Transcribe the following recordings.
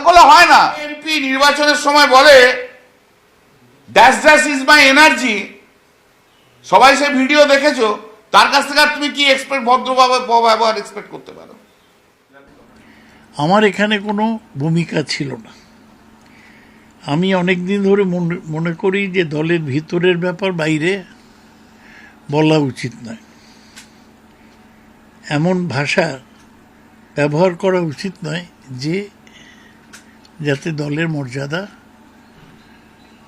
করলে হয় না। এমপি নির্বাচনের সময় বলে dash dash is my energy সবাই সে ভিডিও দেখেছ? তার কাছ থেকে আর তুমি কি এক্সপেক্ট ভদ্রভাবে ব্যবহার এক্সপেক্ট করতে পারো? আমার এখানে কোনো ভূমিকা ছিল না। আমি অনেক দিন ধরে মনে- মনে করি যে দলের ভিতরের ব্যাপার বাইরে বলা উচিত নয়। এমন ভাষা ব্যবহার করা উচিত নয় যে যাতে দলের মর্যাদা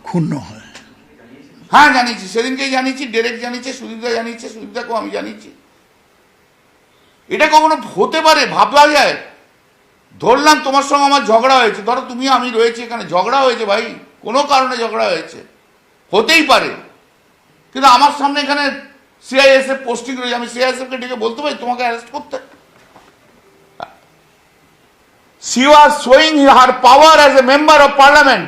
ক্ষুণ্ণ হয়। হ্যাঁ জানিয়েছি। সেদিনকেই জানিয়েছি, ডেরেক জানিয়েছে, সুদীপদা জানিয়েছে, সুদীপদাকেও আমি জানিয়েছি। এটা কখনো হতে পারে ভাবলা যায়। ধরলাম তোমার সঙ্গে আমার ঝগড়া হয়েছে। ধরো তুমি, আমি রয়েছি এখানে। ঝগড়া হয়েছে ভাই, কোনো কারণে ঝগড়া হয়েছে। হতেই পারে। কিন্তু আমার সামনে এখানে সিআইএসএফ পোস্টিং রয়েছে। আমি সিআইএসএফকে ডেকে বলতে পারি, তোমাকে অ্যারেস্ট করতে। She was showing her power as a member of parliament.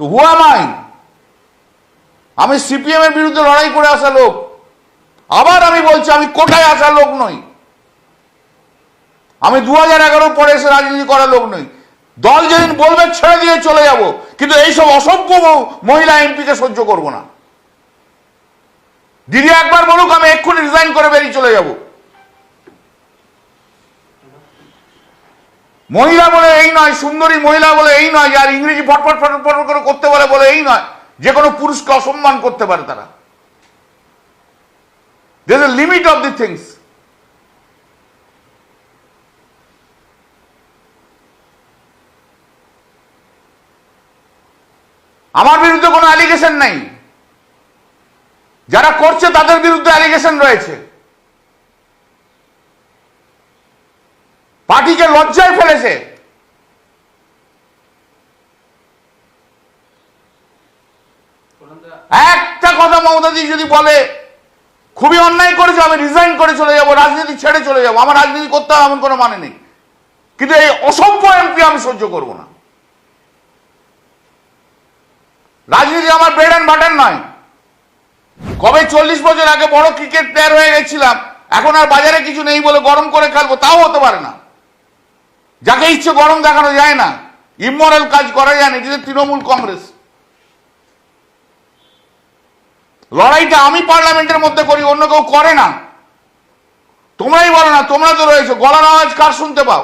তো হু am I? আমি সিপিএম এর বিরুদ্ধে লড়াই করে আসা লোক। আবার আমি বলছি, আমি কোটায় আসা লোক নই? আমি দু হাজার এগারোর পরে এসে রাজনীতি করা লোক নই। দল যেদিন বলবে, ছেড়ে দিয়ে চলে যাব। কিন্তু এইসব অসভ্য মহিলা এমপিকে সহ্য করব না। দিদি একবার বলুক, আমি এক্ষুনি রিজাইন করে বেরিয়ে চলে যাব। মহিলা বলে এই নয়, সুন্দরী মহিলা বলে এই নয়, আর ইংরেজি ফটফট ফটফট ফটফট করে করতে পারে বলে এই নয়। যে কোনো পুরুষকে অসম্মান করতে পারে তারা। There a limit of the things আমার বিরুদ্ধে কোনো অ্যালিগেশন নেই। যারা করছে তাদের বিরুদ্ধে অ্যালিগেশন রয়েছে। পার্টিকে লজ্জায় ফেলেছে। একটা কথা মমতাজি যদি বলে, খুবই অন্যায় করেছ, আমি রিজাইন করে চলে যাব, রাজনীতি ছেড়ে চলে যাব, আমার রাজনীতি করতে হবে এমন কোনো মানে নেই। কিন্তু এই অসভ্য এমপি আমি সহ্য করব না। রাজনীতি আমার ব্রেড অ্যান্ড বাটার নয়। কবে চল্লিশ বছর আগে বড় ক্রিকেট প্লেয়ার হয়ে গেছিলাম, এখন আর বাজারে কিছু নেই বলে গরম করে খেলব তাও হতে পারে না। যাকে ইচ্ছে গরম দেখানো যায় না। ইমোরাল কাজ করা যায় না, এটা তৃণমূল কংগ্রেস। লড়াইটা আমি পার্লামেন্টের মধ্যে করি, অন্য কেউ করে না। তোমরাই বলো না, তোমরা তো রয়েছে, গলার আওয়াজ কার শুনতে পাও?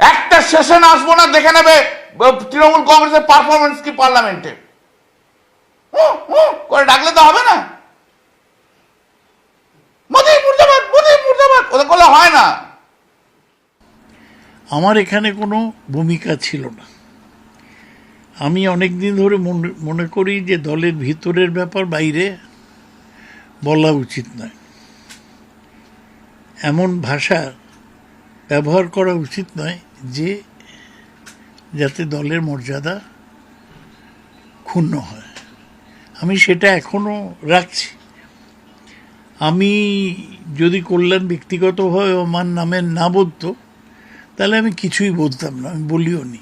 একটা সেশন আসব না, দেখে নেবে তৃণমূল কংগ্রেসের পারফরমেন্স কি পার্লামেন্টে? করে ডাকলে তো হবে না মোদি মুর্দাবাদ মোদি মুর্দাবাদ ওদের করলে হয় না আমার এখানে কোনো ভূমিকা ছিল না। আমি অনেক দিন ধরে মনে- করি যে দলের ভিতরের ব্যাপার বাইরে বলা উচিত নয়। এমন ভাষা ব্যবহার করা উচিত নয় যে, যাতে দলের মর্যাদা ক্ষুণ্ণ হয়। আমি সেটা এখনও রাখছি। আমি যদি কল্যাণ ব্যক্তিগতভাবে আমার নামে না বলতো তাহলে আমি কিছুই বলতাম না আমি বলিও নি।